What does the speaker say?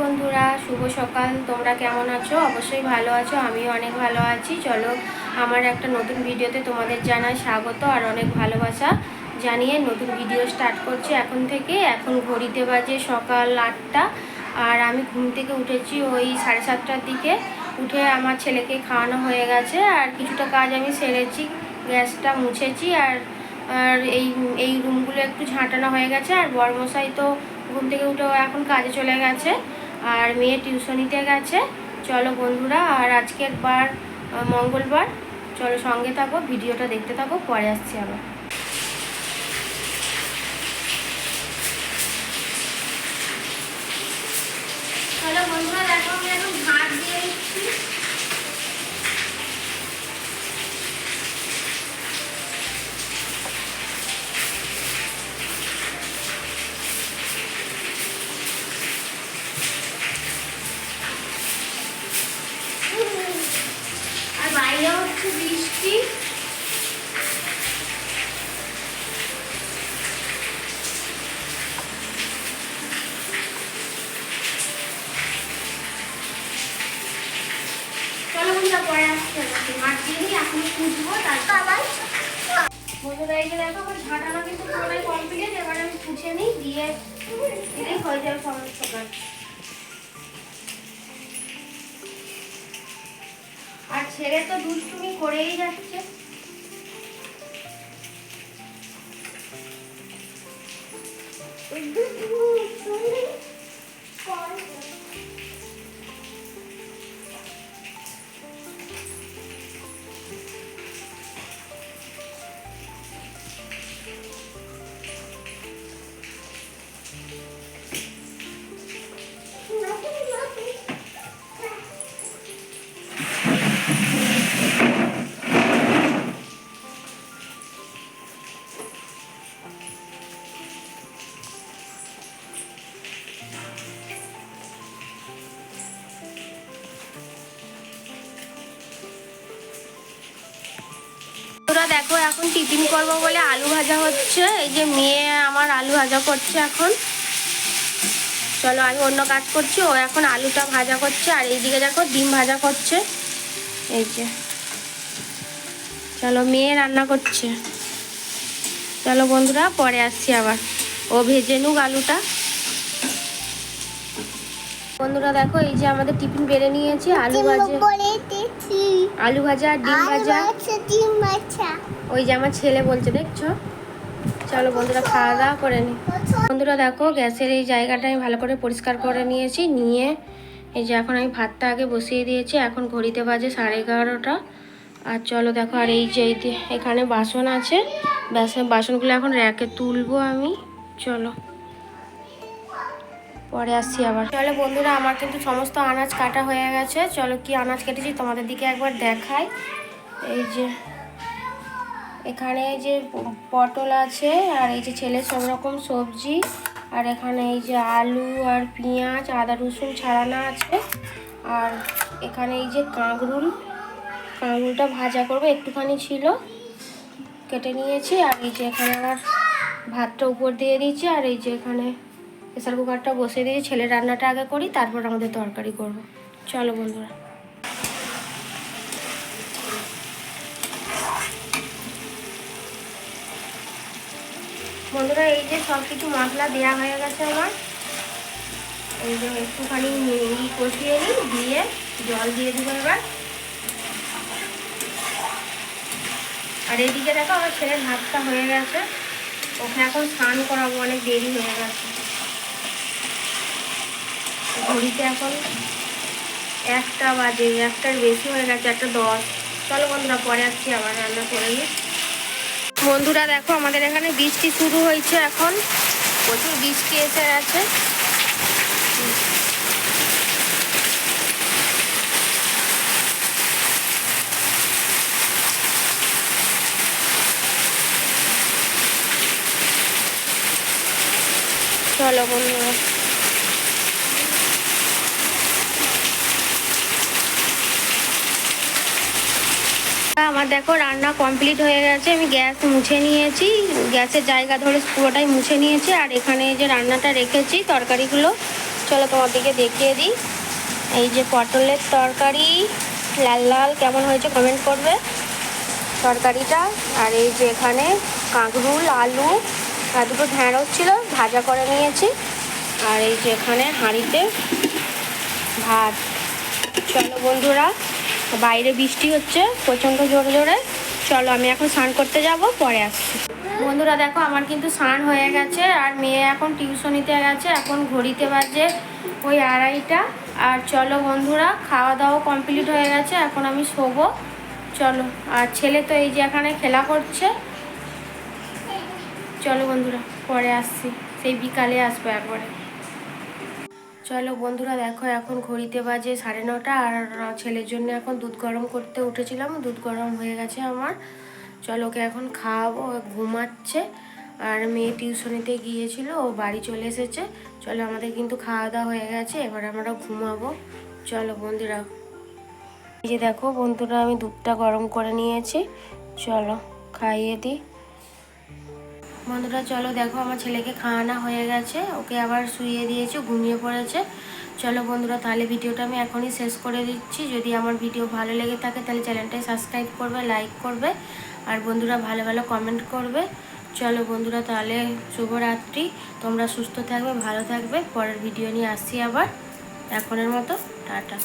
বন্ধুরা, শুভ সকাল। তোমরা কেমন আছো? অবশ্যই ভালো আছো, আমিও অনেক ভালো আছি। চলো, আমার একটা নতুন ভিডিওতে তোমাদের জানাই স্বাগত আর অনেক ভালোবাসা জানিয়ে নতুন ভিডিও স্টার্ট করছি এখন থেকে। এখন ঘড়িতে বাজে সকাল আটটা আর আমি ঘুম থেকে উঠেছি ওই সাড়ে সাতটার দিকে। উঠে আমার ছেলেকে খাওয়ানো হয়ে গেছে আর কিছুটা কাজ আমি সেরেছি, গ্যাসটা মুছেছি আর আর এই এই রুমগুলো একটু ঝাঁটানো হয়ে গেছে। আর বরমশাই তো ঘুম থেকে উঠে ও এখন কাজে চলে গেছে। আর মেয়ে টিউশনিতে গেছে। চলো বন্ধুরা, আর আজকের বার মঙ্গলবার। চলো সঙ্গে থাকো, ভিডিওটা দেখতে থাকো, পরে আসছি আবার। চলো বন্ধুরা, দেখো আমি এখন ভাত দিয়ে দিচ্ছি আর বাইরে হচ্ছে বৃষ্টি পরে আসছে মাঠ দিয়ে এখন খুঁজবো তারপর বন্ধুরা এই দেখো, আমার ঝাঁটানো কিন্তু পুরোটাই কমপ্লিট এবার আমি পুছে নিই, দিয়ে দিলেই হয়ে যাবে সমস্ত ছেলে তো দুষ্টুমি করেই যাচ্ছে। তোরা দেখো এখন টিফিন করব বলে আলু ভাজা হচ্ছে। এই যে মেয়ে আমার আলু ভাজা করছে এখন। চলো আমি অন্য কাজ করছি ও এখন আলুটা ভাজা করছে আর এইদিকে দেখো ডিম ভাজা করছে। এই যে। চলো মেয়ে রান্না করছে। চলো বন্ধুরা পরে আসছি আবার। ও ভেজে নুক আলুটা। বন্ধুরা দেখো এই যে আমাদের টিফিন বেড়ে নিয়েছি আলু ভাজা। আলু ভাজা আর ডিম ভাজা। ওই যে আমার ছেলে বলছে দেখছ? চলো বন্ধুরা খাওয়া দাওয়া করে নি। বন্ধুরা দেখো গ্যাসের এই জায়গাটা আমি ভালো করে পরিষ্কার করে নিয়েছি নিয়ে এই যে এখন আমি ভাতটা আগে বসিয়ে দিয়েছি এখন ঘড়িতে বাজে সাড়ে এগারোটা। আর চলো দেখো আর এই যে এখানে বাসন আছে। বাসন বাসনগুলো এখন র্যাকে তুলবো আমি। চলো। পরে আসছি আবার। চলো বন্ধুরা, আমার কিন্তু সমস্ত আনাজ কাটা হয়ে গেছে। চলো কি আনাজ কেটেছি তোমাদের দিকে একবার দেখাই। এই যে, এখানে যে পটল আছে, আর এই যে ছেলের সব রকম সবজি, আর এখানে এই যে আলু আর পেঁয়াজ, আদা, রসুন ছাড়ানো আছে। আর এখানে এই যে কাঁকরুল, কাঁকরুলটা ভাজা করব, একটুখানি ছিল, কেটে নিয়েছি। আর এই যে এখানে আমার ভাতটা উপর দিয়ে দিয়েছি, আর এই যে এখানে প্রেসার কুকারটা বসে দিয়ে ছেলে রান্নাটা আগে করি, তারপর আমাদের তরকারি করব। চলো বন্ধুরা। বন্ধুরা, এই যে সব কিছু মশলা দেওয়া হয়ে গেছে আমার। এই যে একটুখানি কষিয়ে নিই, দিয়ে জল দিয়ে দিব এবার। আর এদিকে দেখো আমার ছেলের ভাতটা হয়ে গেছে। ওখানে এখন স্নান করাবো, অনেক দেরি হয়ে গেছে। ঘড়িতে এখন একটা বাজে, একটার বেশি হয়ে গেছে, একটা দশ। চলো বন্ধুরা, পরে আসছি, আবার রান্না করে নিই। বন্ধুরা, দেখো, আমাদের এখানে বৃষ্টি শুরু হয়েছে এখন। প্রচুর বৃষ্টি এসে গেছে। চলো বন্ধুরা। আমার দেখো রান্না কমপ্লিট হয়ে গেছে, আমি গ্যাস মুছে নিয়েছি। গ্যাসের জায়গা ধরে পুরোটাই মুছে নিয়েছি, আর এখানে যে রান্নাটা রেখেছি, তরকারিগুলো, চলো তোমার দিকে দেখিয়ে দিই। এই যে পটলের তরকারি, লাল লাল, কেমন হয়েছে কমেন্ট করবে? তরকারিটা, আর এই যে এখানে কাঁকরুল, আলু, আর দুটো ঢ্যাঁড়স ছিল, ভাজা করে নিয়েছি। আর এই যে এখানে হাঁড়িতে ভাত। চলো বন্ধুরা বাইরে বৃষ্টি হচ্ছে, প্রচণ্ড জোরে জোরে। চলো, আমি এখন স্নান করতে যাব, পরে আসছি। বন্ধুরা, দেখো, আমার কিন্তু স্নান হয়ে গেছে, আর মেয়ে এখন টিউশনিতে গেছে, এখন ঘড়িতে বাজে ওই আড়াইটা। আর চলো, বন্ধুরা খাওয়া দাওয়া কমপ্লিট হয়ে গেছে, এখন আমি শোবো। চলো, আর ছেলে তো এই যে এখানে খেলা করছে। চলো, বন্ধুরা, পরে আসছি। সেই বিকালে আসব একবারে। চলো বন্ধুরা দেখো, এখন ঘড়িতে বাজে সাড়ে নটা আর ছেলের জন্য এখন দুধ গরম করতে উঠেছিলাম, দুধ গরম হয়ে গেছে আমার। চলো ওকে এখন খাওয়াবো ঘুমাচ্ছে। আর মেয়ে টিউশনিতে গিয়েছিল, ও বাড়ি চলে এসেছে। চলো আমাদের কিন্তু খাওয়া দাওয়া হয়ে গেছে, এবার আমরা ঘুমাবো। চলো বন্ধুরা। এই যে দেখো বন্ধুরা, আমি দুধটা গরম করে নিয়েছি। চলো খাইয়ে দিই। বন্ধুরা, চলো দেখো, আমার ছেলেকে খাওয়ানো হয়ে গেছে। ওকে আবার শুইয়ে দিয়েছে ঘুমিয়ে পড়েছে। চলো বন্ধুরা, তাহলে ভিডিওটা আমি এখনই শেষ করে দিচ্ছি। যদি আমার ভিডিও ভালো লেগে থাকে, তাহলে চ্যানেলটাই সাবস্ক্রাইব করবে, লাইক করবে, আর বন্ধুরা ভালো ভালো কমেন্ট করবে। চলো বন্ধুরা, তাহলে শুভরাত্রি। তোমরা সুস্থ থাকবে, ভালো থাকবে। পরের ভিডিও নিয়ে আসছি আবার। এখনের মতো, টাটা।